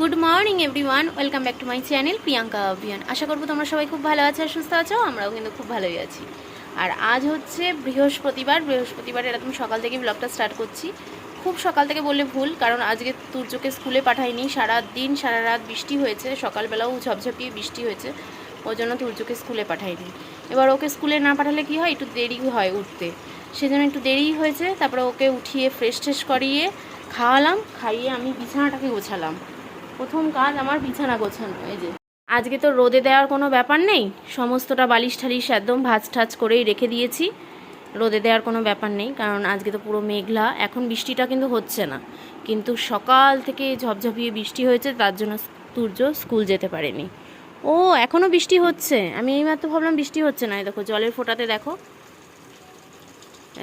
Good morning everyone, welcome back to my channel Priyanka Abhiyan. আশা করব তোমরা সবাই খুব ভালো আছো আর সুস্থ আছো, আমরাও কিন্তু খুব ভালোই আছি। আর আজ হচ্ছে বৃহস্পতিবার বৃহস্পতিবার এরকম সকাল থেকে ব্লগটা স্টার্ট করছি। খুব সকাল থেকে বললে ভুল, কারণ আজকে তুর্যকে স্কুলে পাঠাইনি, সারা দিন, সারা রাত বৃষ্টি হয়েছে, সকালবেলাও ঝপঝপিয়ে বৃষ্টি হয়েছে, ওই জন্য তুর্যকে স্কুলে পাঠাইনি। এবার ওকে স্কুলে না পাঠালে কি হয়, একটু দেরি হয় উঠতে। সেজন্য একটু দেরিই হয়েছে, তারপরে ওকে উঠিয়ে ফ্রেশ ট্রেশ করিয়ে খাওয়ালাম, খাইয়ে আমি বিছানাটাকে গোছালাম। প্রথম কাজ আমার বিছানা গোছানো, এই যে। আজকে তো রোদে দেওয়ার কোনো ব্যাপার নেই, সমস্তটা বালিশ ঠালিশ একদম ভাজ ঠাজ করেই রেখে দিয়েছি। রোদে দেওয়ার কোনো ব্যাপার নেই, কারণ আজকে তো পুরো মেঘলা, এখন বৃষ্টিটা কিন্তু হচ্ছে না। কিন্তু সকাল থেকে ঝপঝপিয়ে বৃষ্টি হয়েছে, তার জন্য সূর্য স্কুল যেতে পারেনি। ও এখনও বৃষ্টি হচ্ছে? আমি এইমাত্র ভাবলাম বৃষ্টি হচ্ছে না। দেখো, জলের ফোঁটাতে দেখো।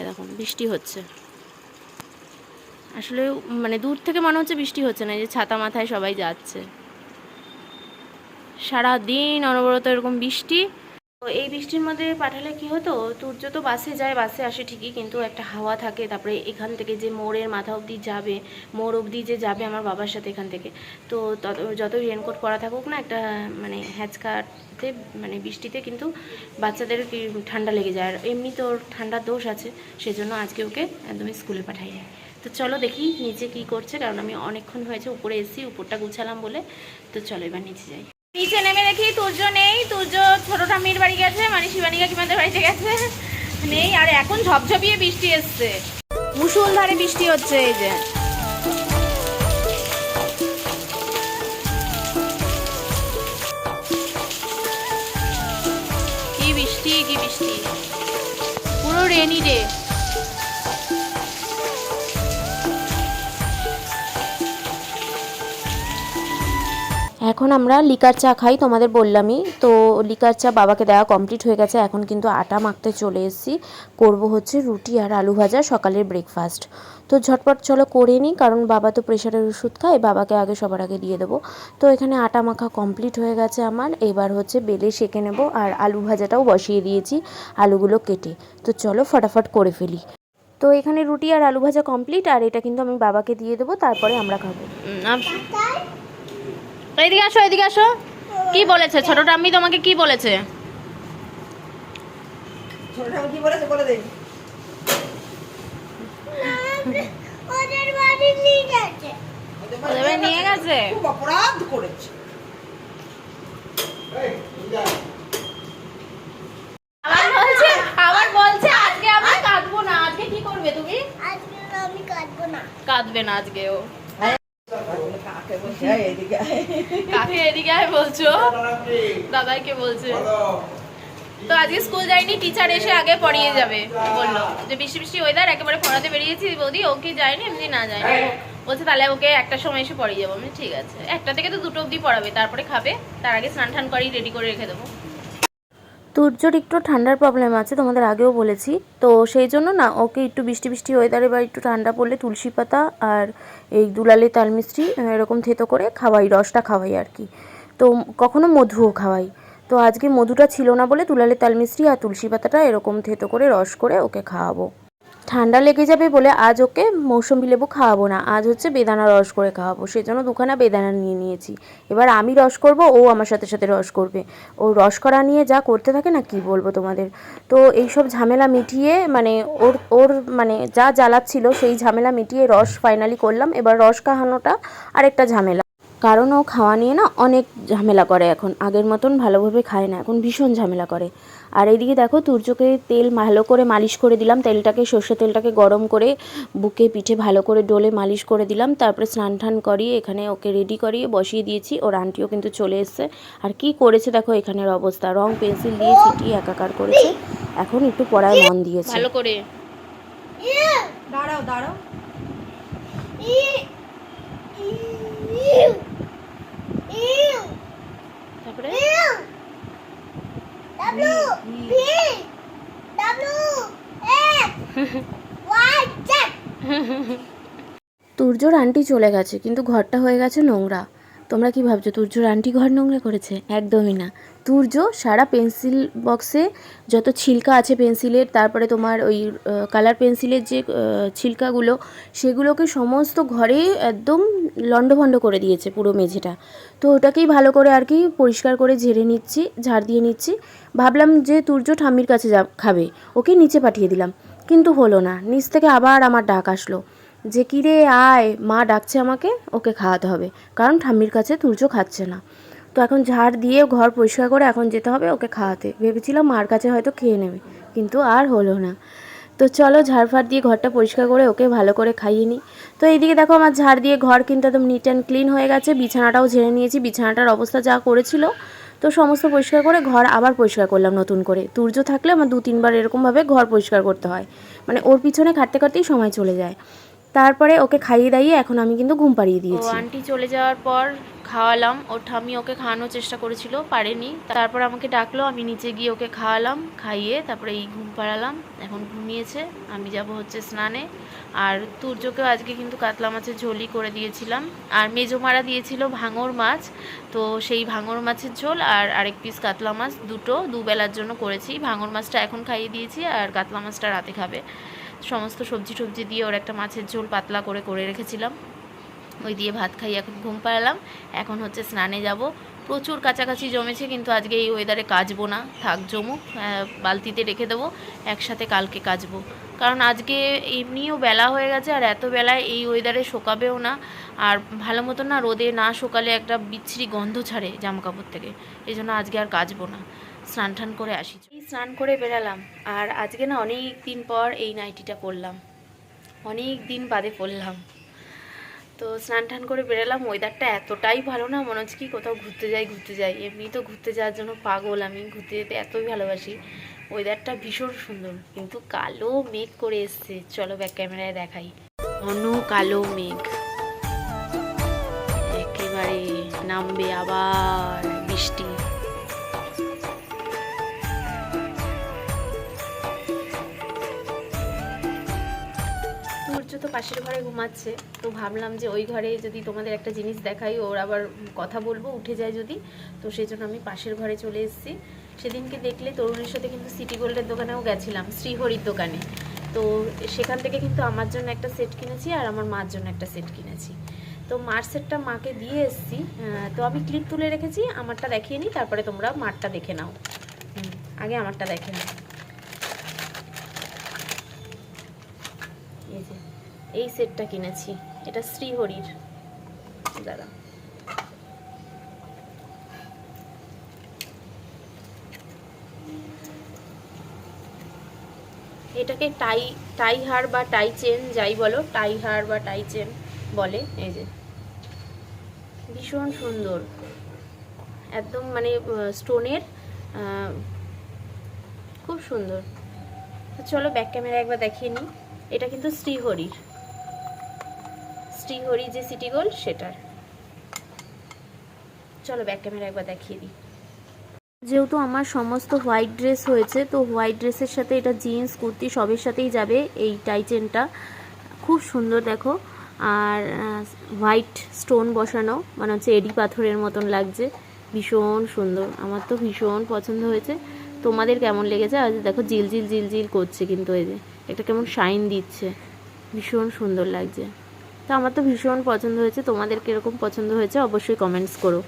দেখো, বৃষ্টি হচ্ছে। আসলে মানে দূর থেকে মনে হচ্ছে বৃষ্টি হচ্ছে না যে ছাতা মাথায় সবাই যাচ্ছে। সারা দিন অনবরত এরকম বৃষ্টি। তো এই বৃষ্টির মধ্যে পাঠালে কি হতো? সূর্য তো বাসে যায়, বাসে আসে ঠিকই, কিন্তু একটা হাওয়া থাকে, তারপরে এখান থেকে যে মোড়ের মাথা অবধি যাবে, মোড় অবধি যে যাবে আমার বাবার সাথে এখান থেকে। তো তত যতই রেনকোট পরা থাকুক না, একটা মানে হ্যাচকাতে মানে বৃষ্টিতে কিন্তু বাচ্চাদের ঠান্ডা লেগে যায়। আর এমনি তো ওর ঠান্ডার দোষ আছে, সেজন্য আজকে ওকে একদমই স্কুলে পাঠাই নাই। তো চলো দেখি নিচে কি করছে, কারণ আমি অনেকক্ষণ হয়েছে উপরে এসেছি, উপরটা গুছালাম বলে। তো চলো এবার নিচে যাই। নিচে নেমে দেখি তুর্য নেই, তুর্য ছোট ঠাম্মির বাড়ি গেছে মানে শিবানী কাকিমাদের বাড়িতে গেছে। নেই, আর এখন ঝপঝপিয়ে বৃষ্টি এসছে। মুসুলধারে বৃষ্টি হচ্ছে এই যে। কি বৃষ্টি কি বৃষ্টি। পুরো রেনি ডে এখন আমরা লিকার চা খাই, তোমাদের বললামই। তো লিকার চা বাবাকে দেওয়া কমপ্লিট হয়ে গেছে, এখন কিন্তু আটা মাখতে চলে এসেছি। করব হচ্ছে রুটি আর আলু ভাজা সকালের ব্রেকফাস্ট তো ঝটপট চলো করে নিই, কারণ বাবা তো প্রেশারের ওষুধ খায়, বাবাকে আগে সবার আগে দিয়ে দেবো। তো এখানে আটা মাখা কমপ্লিট হয়ে গেছে আমার, এবার হচ্ছে বেলে সেঁকে নেব আর আলু ভাজাটাও বসিয়ে দিয়েছি, আলুগুলো কেটে। তো চলো ফটাফট করে ফেলি। তো এখানে রুটি আর আলু ভাজা কমপ্লিট আর এটা কিন্তু আমি বাবাকে দিয়ে দেবো, তারপরে আমরা খাব। এদিকে আসো এদিকে আসো। কি বলেছে? ছোটটা টাম্মি তোমাকে কি বলেছে? নিয়ে গেছে। অপরাধ করেছে। আবার বলছে আবার বলছে আজকে আমি কাঁদবো না। আজকে কি করবে তুমি? আজকে আমি কাটবো না। কাঁদবে না আজকে ও কাকে বলছে এই, এদিকে আয়। কাকে বলছো? দাদাইকে বলছে। তো আজকে স্কুল যাইনি টিচার এসে আগে পড়িয়ে যাবে। বলল যে বৃষ্টি বৃষ্টি ওয়েদার একেবারে পড়াতে বেরিয়েছি বৌদি ও কি যায়নি এমনি না যায়নি। বলছে তাহলে ওকে একটা সময় এসে পড়িয়ে যাব। আমি ঠিক আছে। একটা থেকে তো দুটো অবধি পড়াবে তারপরে খাবে। তার আগে স্নান টান করেই রেডি করে রেখে দেবো। তুর্যর একটু ঠান্ডার প্রবলেম আছে তোমাদের আগেও বলেছি। তো সেই জন্য না ওকে একটু বৃষ্টি বৃষ্টি ওয়েদারে বা একটু ঠান্ডা পড়লে তুলসী পাতা আর এই দুলালে তাল মিষ্টি এরকম থেতো করে খাওয়াই রসটা খাওয়াই আর কি। তো কখনো মধুও খাওয়াই। তো আজকে মধুটা ছিল না বলে তুলালে তাল মিষ্টি আর তুলসী পাতাটা এরকম থেতো করে রস করে ওকে খাওয়াবো। ঠান্ডা লেগে যাবে বলে আজ ওকে মৌসুমি লেবু খাওয়াবো না, আজ হচ্ছে বেদানা রস করে খাওয়াবো। সেজন্য দুখানা বেদানা নিয়ে নিয়েছি। এবার আমি রস করব, ও আমার সাথে সাথে রস করবে। ও রস করা নিয়ে যা করতে থাকে না কি বলব তোমাদের? তো এই সব ঝামেলা মিটিয়ে মানে ওর ওর মানে যা জ্বালাচ্ছিল সেই ঝামেলা মিটিয়ে রস ফাইনালি করলাম। এবার রস খাওয়ানোটা আরেকটা ঝামেলা। কারণ ও খাওয়া নিয়ে না অনেক ঝামেলা করে এখন। আগের মতন ভালোভাবে খায় না এখন ভীষণ ঝামেলা করে। আর এইদিকে দেখো তুর্যকে তেল ভালো করে মালিশ করে দিলাম তেলটাকে সর্ষে তেলটাকে গরম করে বুকে পিঠে ভালো করে ডোলে মালিশ করে দিলাম তারপরে স্নান টান করিয়ে এখানে ওকে রেডি করিয়ে বসিয়ে দিয়েছি। ওর আন্টিও কিন্তু চলে এসছে। আর কি করেছে দেখো এখানের অবস্থা। রং পেন্সিল দিয়ে ছিটিয়ে একাকার করেছে। এখন একটু পড়ায় মন দিয়েছে। ভালো করে। দাঁড়াও দাঁড়াও। তারপরে? তুর্যর আন্টি চলে গেছে কিন্তু ঘরটা হয়ে গেছে নোংরা। তোমরা কি ভাবছ, তুর্যর আন্টি ঘর নোংরা করেছে? একদমই না। তুর্য সারা পেন্সিল বক্সে যত ছিলকা আছে পেন্সিলের, তারপরে তোমার ওই কালার পেন্সিলের যে ছিলকাগুলো, সেগুলোকে সমস্ত ঘরে একদম লণ্ডভণ্ড করে দিয়েছে পুরো মেঝেটা। তো ওটাকেই ভালো করে আর কি পরিষ্কার করে ঝেড়ে নিচ্ছি, ঝাড় দিয়ে নিচ্ছি। ভাবলাম যে তুর্য ঠাম্মির কাছে যা, খাবে, ওকে নিচে পাঠিয়ে দিলাম। কিন্তু হলো না, নিচ থেকে আবার আমার ডাক আসলো। যে, কী রে, আয়, মা ডাকছে আমাকে, ওকে খাওয়াতে হবে। কারণ ঠাম্মির কাছে তুর্য খাচ্ছে না। তো এখন ঝাড় দিয়ে ঘর পরিষ্কার করে এখন যেতে হবে ওকে খাওয়াতে। ভেবেছিলাম মার কাছে হয়তো খেয়ে নেবে, কিন্তু আর হলো না। তো চলো ঝাড় ফাড় দিয়ে ঘরটা পরিষ্কার করে ওকে ভালো করে খাইয়ে নিই। তো এইদিকে দেখো আমার ঝাড় দিয়ে ঘর কিন্তু একদম নিট অ্যান্ড ক্লিন হয়ে গেছে। বিছানাটাও ঝেড়ে নিয়েছি, বিছানাটার অবস্থা যা করেছিল। তো সমস্ত পরিষ্কার করে ঘর আবার পরিষ্কার করলাম নতুন করে। তুর্য থাকলে আমার দু তিনবার এরকমভাবে ঘর পরিষ্কার করতে হয়। মানে ওর পিছনে খাটতে খাটতেই সময় চলে যায়। তারপরে ওকে খাইয়ে দাইয়ে এখন আমি কিন্তু ঘুম পাড়িয়ে দিয়েছি। আন্টি চলে যাওয়ার পর খাওয়ালাম। ওর ঠাম্মি ওকে খাওয়ানোর চেষ্টা করেছিল পারেনি। তারপর আমাকে ডাকলো আমি নিচে গিয়ে ওকে খাওয়ালাম খাইয়ে তারপরে এই ঘুম পাড়ালাম। এখন ঘুমিয়েছে আমি যাব হচ্ছে স্নানে। আর তুর্যকেও আজকে কিন্তু কাতলা মাছের ঝোলই করে দিয়েছিলাম। আর মেজো মারা দিয়েছিল ভাঙর মাছ তো সেই ভাঙর মাছের ঝোল আর আরেক পিস কাতলা মাছ দুটো দুবেলার জন্য করেছি। ভাঙর মাছটা এখন খাইয়ে দিয়েছি আর কাতলা মাছটা রাতে খাবে। সমস্ত সবজি টবজি দিয়ে ওর একটা মাছের ঝোল পাতলা করে করে রেখেছিলাম। ওই দিয়ে ভাত খাই, এখন ঘুম পাড়ালাম। এখন হচ্ছে স্নানে যাব। প্রচুর কাছাকাছি জমেছে, কিন্তু আজকে এই ওয়েদারে কাচবো না। থাক, জমুক বালতিতে রেখে দেবো। একসাথে কালকে কাচবো। কারণ আজকে এমনিও বেলা হয়ে গেছে, আর এত বেলায় এই ওয়েদারে শোকাবেও না। আর ভালো মতো না রোদে না শোকালে একটা বিচ্ছিরি গন্ধ ছাড়ে জামা কাপড় থেকে। এই জন্য আজকে আর কাচবো না। স্নান টান করে আসি। স্নান করে বেরালাম, আর আজকে না অনেক দিন পর এই নাইটিটা পরলাম। অনেক দিন বাদে পরলাম। তো স্নান টান করে বেরোলাম ওয়েদারটা এতটাই ভালো না, মনে হচ্ছে কি কোথাও ঘুরতে যাই ঘুরতে যাই। এমনি তো ঘুরতে যাওয়ার জন্য পাগল, আমি ঘুরতে যেতে এতই ভালোবাসি। ওয়েদারটা ভীষণ সুন্দর, কিন্তু কালো মেঘ করে এসছে। চলো ব্যাক ক্যামেরায় দেখাই। ঘন কালো মেঘ। একেবারে নামবে আবার বৃষ্টি। সূর্য তো পাশের ঘরে ঘুমাচ্ছে, তো ভাবলাম যে ওই ঘরে যদি তোমাদের একটা জিনিস দেখাই, ওর আবার কথা বলব, উঠে যায় যদি। তো সেই জন্য আমি পাশের ঘরে চলে এসেছি। সেদিনকে দেখলে তরুণের সাথে কিন্তু সিটি গোল্ডের দোকানেও গেছিলাম, শ্রীহরির দোকানে। তো সেখান থেকে কিন্তু আমার জন্য একটা সেট কিনেছি আর আমার মার জন্য একটা সেট কিনেছি। তো মার সেটটা মাকে দিয়ে এসেছি। তো আমি ক্লিপ তুলে রেখেছি, আমারটা দেখিয়ে নিই তারপরে তোমরা মারটা দেখে নাও। আগে আমারটা দেখে নাও এই যে এই সেটটা কিনেছি। এটা শ্রীহরির। দাদা এটাকে টাই টাই হার বা টাই চেন যাই বলো টাই হার বা টাই চেন বলে। এই যে। ভীষণ সুন্দর। একদম মানে স্টোনের খুব সুন্দর। চলো ব্যাক ক্যামেরা একবার দেখিয়ে নিই। এটা কিন্তু শ্রীহরির। শ্রীহরি যে সিটি গোল্ড সেটার। চলো ব্যাক ক্যামেরা একবার দেখিয়ে দিই। যেহেতু আমার সমস্ত হোয়াইট ড্রেস হয়েছে, তো হোয়াইট ড্রেসের সাথে এটা জিন্স, কুর্তি সবের সাথেই যাবে এই টাইচেনটা খুব সুন্দর দেখো। আর হোয়াইট স্টোন বসানো মানে হচ্ছে এডি পাথরের মতন লাগছে। ভীষণ সুন্দর। আমার তো ভীষণ পছন্দ হয়েছে। তোমাদের কেমন লেগেছে? আজ দেখো, জিলজিল জিলজিল করছে কিন্তু এই যে। একটা কেমন শাইন দিচ্ছে। ভীষণ সুন্দর লাগছে। তো আমার তো ভীষণ পছন্দ হয়েছে। তোমাদের কীরকম পছন্দ হয়েছে অবশ্যই কমেন্টস করো।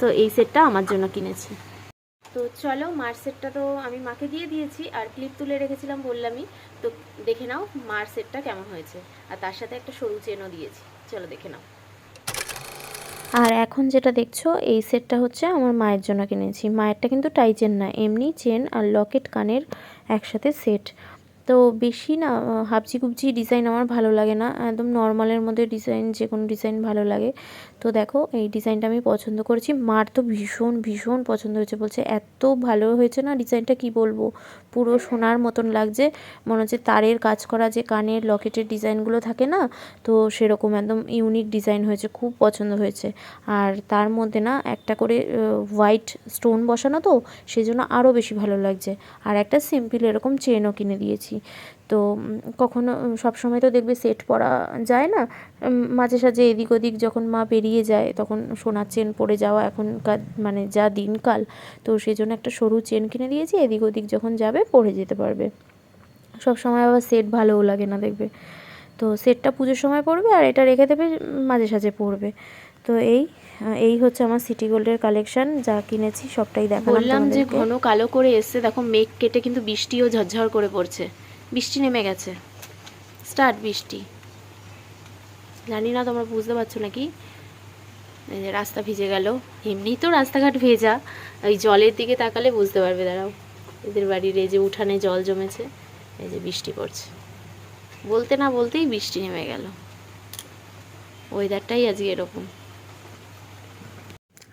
তো এই সেটটা আমার জন্য কিনেছি। তো চলো, মার সেটটা তো আমি মাকে দিয়ে দিয়েছি, আর ক্লিপ তুলে রেখেছিলাম বললামই। তো দেখে নাও মার সেটটা কেমন হয়েছে। আর তার সাথে একটা সরু চেনও দিয়েছি। চলো দেখে নাও। আর এখন যেটা দেখছ, এই সেটটা হচ্ছে আমার মায়ের জন্য কিনেছি। মায়েরটা কিন্তু টাই চেন না, এমনি চেন আর লকেট কানের একসাথে সেট তো বেশি না হাবজি কুবজি ডিজাইন আমার ভালো লাগে না। একদম নর্মালের মধ্যে ডিজাইন যে কোনো ডিজাইন ভালো লাগে। তো দেখো, এই ডিজাইনটা আমি পছন্দ করেছি। মার তো ভীষণ ভীষণ পছন্দ হয়েছে। বলছে, এত ভালো হয়েছে না ডিজাইনটা? কি বলব? পুরো সোনার মতন লাগছে। মনে হচ্ছে তারের কাজ করা যে কানের লকেটের ডিজাইনগুলো থাকে না, তো সেরকম একদম ইউনিক ডিজাইন হয়েছে, খুব পছন্দ হয়েছে। আর তার মধ্যে না একটা করে হোয়াইট স্টোন বসানো তো সেই জন্য আরও বেশি ভালো লাগছে। আর একটা সিম্পল এরকম চেনও কিনে দিয়েছি। তো কখনো সব সময় তো দেখবে সেট পরা যায় না। মাঝে সাঝে এদিক ওদিক যখন মা বেরিয়ে যায় তখন সোনার চেন পরে যাওয়া এখনকার মানে যা দিনকাল তো সেই জন্য একটা সরু চেন কিনে দিয়েছি এদিক ওদিক যখন যাবে পরে যেতে পারবে। সব সময় আবার সেট ভালোও লাগে না দেখবে। তো সেটটা পুজোর সময় পরবে আর এটা রেখে দেবে মাঝে সাঝে পরবে। তো এই এই হচ্ছে আমার সিটি গোল্ডের কালেকশন যা কিনেছি সবটাই দেখালাম বললাম যে ঘন কালো করে এসছে দেখো মেঘ কেটে কিন্তু বৃষ্টিও ঝরঝর করে পড়ছে। বৃষ্টি নেমে গেছে। স্টার্ট বৃষ্টি। জানি না তোমরা বুঝতে পারছ নাকি? এই যে রাস্তা ভিজে গেল। এমনি তো রাস্তাঘাট ভেজা। ওই জলের দিকে তাকালে বুঝতে পারবে, দাঁড়াও। এদের বাড়ির এই যে উঠানে জল জমেছে, এই যে বৃষ্টি পড়ছে। বলতে না বলতেই বৃষ্টি নেমে গেল। ওয়েদারটাই আজকে এরকম।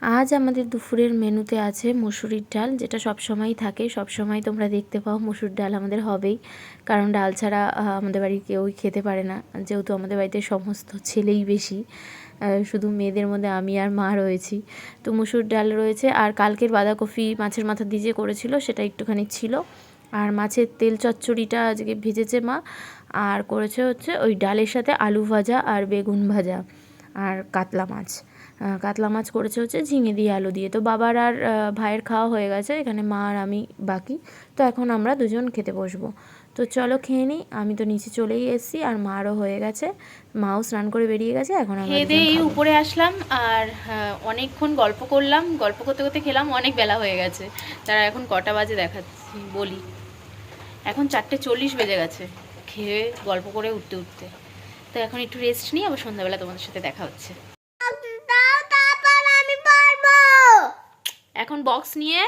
আজ আমাদের দুপুরের মেনুতে আছে মুসুরির ডাল, যেটা সব সময় থাকে। সব সময় তোমরা দেখতে পাও মুসুর ডাল আমাদের হবেই। কারণ ডাল ছাড়া আমাদের বাড়ির কেউই খেতে পারে না। যেহেতু আমাদের বাড়িতে সমস্ত ছেলেই বেশি শুধু মেয়েদের মধ্যে আমি আর মা রয়েছি। তো মুসুর ডাল রয়েছে। আর কালকের বাঁধাকপি মাছের মাথা দিয়ে যে করেছিল, সেটা একটুখানি ছিল। আর মাছের তেল চচ্চড়িটা আজকে ভেজেছে মা। আর করেছে হচ্ছে ওই ডালের সাথে আলু ভাজা আর বেগুন ভাজা আর কাতলা মাছ। কাতলা মাছ করেছে হচ্ছে ঝিঙে দিয়ে আলু দিয়ে। তো বাবার আর ভাইয়ের খাওয়া হয়ে গেছে এখানে মা আর আমি বাকি। তো এখন আমরা দুজন খেতে বসবো। তো চলো খেয়ে নিই আমি তো নিচে চলেই এসেছি আর মারও হয়ে গেছে। মাও স্নান করে বেরিয়ে গেছে এখন খেয়ে দিয়ে এই উপরে আসলাম আর অনেকক্ষণ গল্প করলাম। গল্প করতে করতে খেলাম অনেক বেলা হয়ে গেছে। তারা এখন কটা বাজে দেখাচ্ছি বলি। এখন চারটে চল্লিশ বেজে গেছে খেয়ে গল্প করে উঠতে উঠতে। তো এখন একটু রেস্ট নিই আবার সন্ধ্যাবেলা তোমাদের সাথে দেখা হচ্ছে দাও তারপর আমি পারব এখন বক্স নিয়ে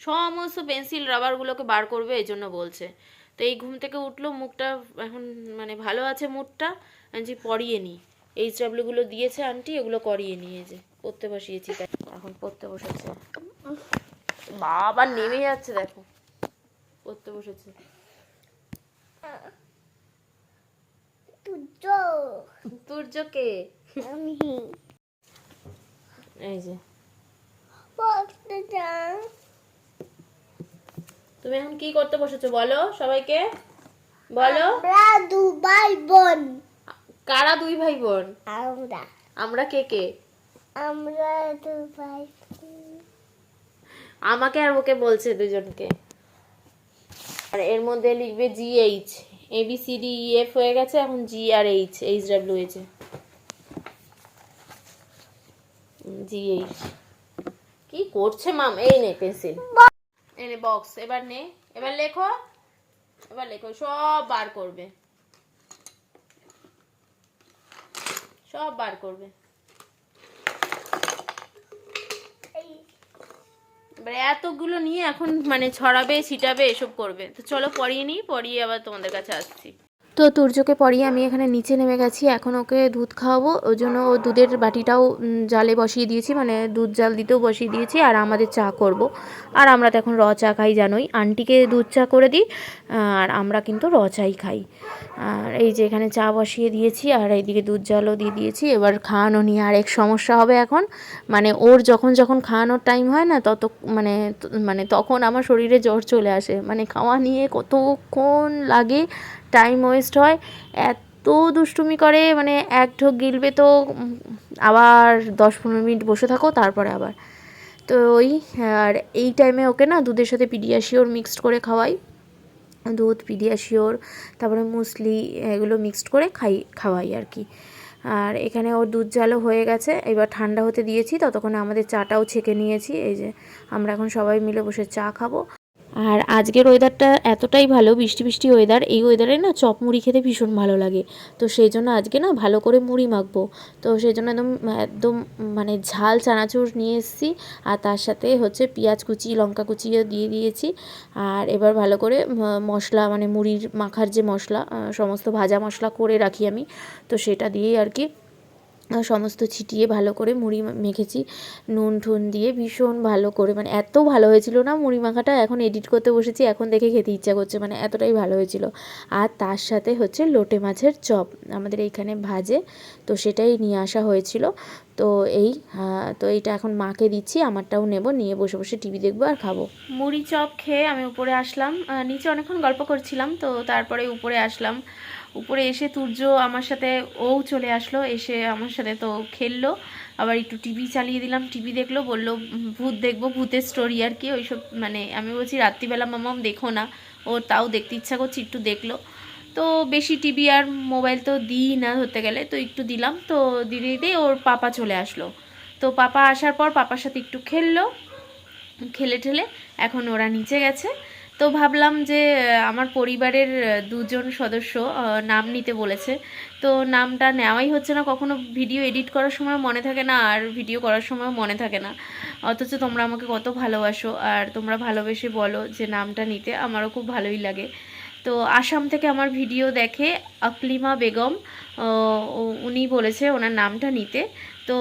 সমস্ত পেন্সিল রাবারগুলোকে বার করবে এই জন্য বলছে। তো এই ঘুম থেকে উঠল মুখটা এখন মানে ভালো আছে মুডটা আমি যে পরিয়ে নিই এই চাবলুগুলো দিয়েছে আন্টি এগুলো করিয়ে নিয়ে যে পড়তে বসিয়েছি তাই। এখন পড়তে বসেছে। বাবা নেমে যাচ্ছে দেখো। পড়তে বসেছে। তুজো তুর্যকে এই যে। পড়তে তুমি এখন কি করতে বসেছো? বলো সবাইকে। বলো। আমরা দুবাই বোন। কারা দুই ভাই বোন? আমরা। আমরা কে কে? আমরা দুবাই আমাকে আর ওকে বলছে দুজনকে। আর এর মধ্যে লিখবে G H A B C D E F হয়ে গেছে এখন জি আর এইচ এইচ ডাব্লিউ হয়েছে জি এইচ কি করছে মাম? এই নে পেন্সিল। এই নে বক্স এবার নে। এবার লেখো। এবার লেখো, সব বার করবে। সব বার করবে। এবারে এতগুলো নিয়ে এখন মানে ছড়াবে, ছিটাবে, এসব করবে। তো চলো পড়িয়ে নিই, পড়িয়ে আবার তোমাদের কাছে আসছি। তো তুর্যকে পরিয়ে আমি এখানে নিচে নেমে গেছি। এখন ওকে দুধ খাওয়াবো। ওই জন্য ও দুধের বাটিটাও জালে বসিয়ে দিয়েছি। মানে দুধ জাল দিতেও বসিয়ে দিয়েছি। আর আমাদের চা করব। আর আমরা তো এখন র চা খাই, জানোই। আন্টিকে দুধ চা করে দিই, আর আমরা কিন্তু র চাই খাই। আর এই যে এখানে চা বসিয়ে দিয়েছি, আর এইদিকে দুধ জালও দিয়ে দিয়েছি। এবার খাওয়ানো নিয়ে আরেক সমস্যা হবে এখন। মানে ওর যখন যখন খাওয়ানোর টাইম হয় না, তত মানে মানে তখন আমার শরীরে জ্বর চলে আসে। মানে খাওয়া নিয়ে কতক্ষণ লাগে টাইম ওয়েস্ট হয়। এত দুষ্টুমি করে মানে এক ঢোক গিলবে তো, আবার দশ পনেরো মিনিট বসে থাকো, তারপরে আবার। তো ওই, আর এই টাইমে ওকে না দুধের সাথে পিডিয়াশিওর মিক্সড করে খাওয়াই। দুধ, পিডিয়াশিওর, তারপরে মুসলি, এগুলো মিক্সড করে খাই, খাওয়াই আর কি। আর এখানে ওর দুধ জালও হয়ে গেছে, এবার ঠান্ডা হতে দিয়েছি, ততক্ষণে আমাদের চাটাও ছেঁকে নিয়েছি, এই যে আমরা এখন সবাই মিলে বসে চা খাব। আর আজকের ওয়েদারটা এতটাই ভালো, বৃষ্টি বৃষ্টি ওয়েদার এই ওয়েদারে না চপ মুড়ি খেতে ভীষণ ভালো লাগে। তো সেই জন্য আজকে না ভালো করে মুড়ি মাখবো। তো সেই জন্য একদম একদম মানে ঝাল চানাচুর নিয়ে এসেছি। আর তার সাথে হচ্ছে পেঁয়াজ কুচি, লঙ্কা কুচিও দিয়ে দিয়েছি। আর এবার ভালো করে মশলা মানে মুড়ির মাখার যে মশলা সমস্ত ভাজা মশলা করে রাখি আমি। তো সেটা দিয়েই আর কি সমস্ত ছিটিয়ে ভালো করে মুড়ি মেখেছি। নুন ঠুন দিয়ে ভীষণ ভালো করে মানে এত ভালো হয়েছিল না মুড়ি মাখাটা, এখন এডিট করতে বসেছি, এখন দেখে খেতে ইচ্ছা করছে মানে এতটাই ভালো হয়েছিল। আর তার সাথে হচ্ছে লোটে মাছের চপ, আমাদের এইখানে ভাজে, তো সেটাই নিয়ে আসা হয়েছিল। তো এই তো এইটা এখন মাকে দিচ্ছি, আমারটাও নেব, নিয়ে বসে বসে টিভি দেখব আর খাব। মুড়ি চপ খেয়ে আমি উপরে আসলাম নিচে অনেকক্ষণ গল্প করছিলাম, তো তারপরে উপরে আসলাম। উপরে এসে তুর্য আমার সাথে, ও চলে আসলো, এসে আমার সাথে তো খেললো। আবার একটু টিভি চালিয়ে দিলাম। টিভি দেখল, বলল ভূত দেখব, ভূতের স্টোরি আর কি। ওইসব মানে আমি বলছি, রাত্রিবেলা মামাম দেখো না। ও তাও দেখতে ইচ্ছা করছে, একটু দেখল। তো বেশি টিভি আর মোবাইল তো দিই না ধরতে গেলে, তো একটু দিলাম। তো দিতে দিতে ওর পাপা চলে আসলো। তো পাপা আসার পর পাপার সাথে একটু খেললো। খেলে ঠেলে এখন ওরা নিচে গেছে। তো ভাবলাম যে আমার পরিবারের দুজন সদস্য নাম নিতে বলেছে। তো নামটা নেওয়াই হচ্ছে না, কখনো ভিডিও এডিট করার সময় মনে থাকে না, আর ভিডিও করার সময় মনে থাকে না। অথচ তোমরা আমাকে কত ভালোবাসো, আর তোমরা ভালোবেসে বলো যে নামটা নিতে আমারও খুব ভালোই লাগে। তো আসাম থেকে আমার ভিডিও দেখে, আকলিমা বেগম উনি বলেছে ওনার নামটা নিতে। তো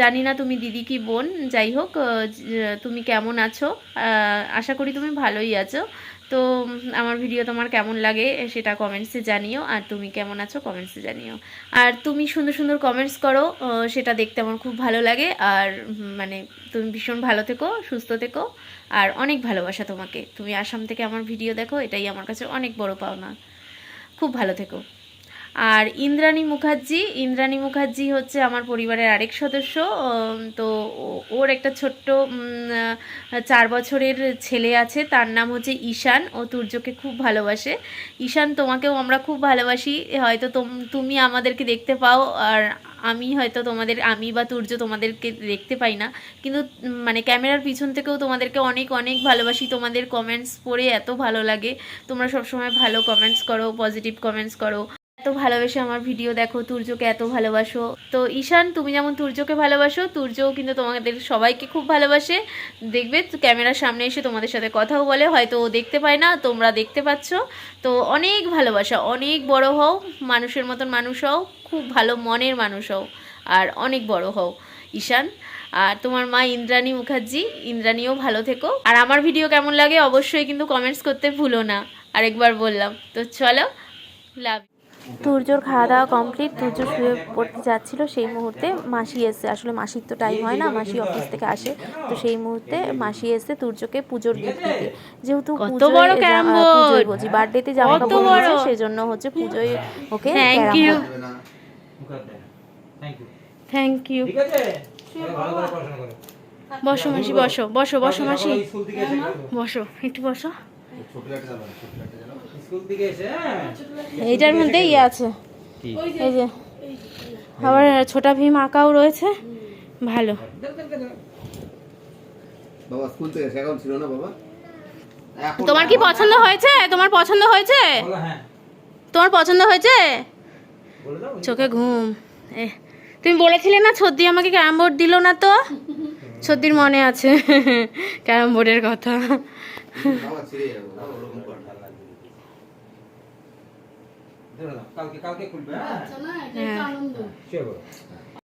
জানি না তুমি দিদি কি বোন, যাই হোক তুমি কেমন আছো? আশা করি তুমি ভালোই আছো। তো আমার ভিডিও তোমার কেমন লাগে সেটা কমেন্টসে জানিও, আর তুমি কেমন আছো কমেন্টসে জানিও। আর তুমি সুন্দর সুন্দর কমেন্টস করো সেটা দেখতে আমার খুব ভালো লাগে, আর মানে তুমি ভীষণ ভালো থেকো, সুস্থ থেকো, আর অনেক ভালোবাসা তোমাকে। তুমি আসাম থেকে আমার ভিডিও দেখো, এটাই আমার কাছে অনেক বড় পাওনা। খুব ভালো থেকো। আর ইন্দ্রাণী মুখার্জি ইন্দ্রাণী মুখার্জি হচ্ছে আমার পরিবারের আরেক সদস্য তো ওর একটা ছোট্ট চার বছরের ছেলে আছে, তার নাম হচ্ছে ঈশান, ও তুর্যকে খুব ভালোবাসে। ঈশান, তোমাকেও আমরা খুব ভালোবাসি, হয়তো তুমি আমাদেরকে দেখতে পাও, আর আমি হয়তো তোমাদের, আমি বা তুর্য তোমাদেরকে দেখতে পাই না। কিন্তু মানে ক্যামেরার পিছন থেকেও তোমাদেরকে অনেক অনেক ভালোবাসি, তোমাদের কমেন্টস পড়ে এত ভালো লাগে। তোমরা সবসময় ভালো কমেন্টস করো পজিটিভ কমেন্টস করো। এত ভালোবেসে আমার ভিডিও দেখো, তুর্যকে এত ভালোবাসো। তো ঈশান, তুমি যেমন তুর্যকে ভালোবাসো, তুর্যও কিন্তু তোমাদের সবাইকে খুব ভালোবাসে। দেখবে ক্যামেরার সামনে এসে তোমাদের সাথে কথাও বলে, হয়তো ও দেখতে পায় না, তোমরা দেখতে পাচ্ছ। তো অনেক ভালোবাসা, অনেক বড় হও, মানুষের মতন মানুষ হও, খুব ভালো মনের মানুষ হও, আর অনেক বড় হও, ঈশান। আর তোমার মা ইন্দ্রাণী মুখার্জি, ইন্দ্রাণীও ভালো থেকো। আর আমার ভিডিও কেমন লাগে, অবশ্যই কিন্তু কমেন্টস করতে ভুলো না। আরেকবার বললাম। তো চলো লাভ তুর্যর খাওয়া দাওয়া কমপ্লিট তুর্য শুয়ে পড়তে যাচ্ছিল সেই মুহূর্তে মাসি এসে আসলে মাসির তো টাইম হয় না মাসি অফিস থেকে আসে তো সেই মুহূর্তে মাসি এসে তুর্যকে পুজোর গিফট দিতে। যেহেতু কত পুজোয় বলছি বার্থডেতে জামা কাপড়! সেজন্য হচ্ছে পুজোয় okay thank you thank you ঠিক আছে? তাহলে ভালো করে পড়াশোনা করো। বসো মাসি বসো বসো বসো মাসি। বসো একটু বসো। স্কুল থেকে এসে হ্যাঁ। এইটার মধ্যে ইয়ে আছে। এই যে আবার ছোটা ভীম আঁকাও রয়েছে। ভালো। বাবা স্কুল থেকে এসে এখন ছিল না বাবা? তোমার কি পছন্দ হয়েছে? তোমার পছন্দ হয়েছে? হ্যাঁ। তোমার পছন্দ হয়েছে? চোখে ঘুম। এ তুমি বলেছিলে না ছদ্দি আমাকে ক্যারাম বোর্ড দিল না তো? ছদ্দির মনে আছে। ক্যারাম বোর্ডের কথা বাবা ছিঁড়ে যাবে বাবা, ওরকম কর না। দাও কালকে কালকে খুলবে হ্যাঁ হ্যাঁ শুয়ে পড়ো।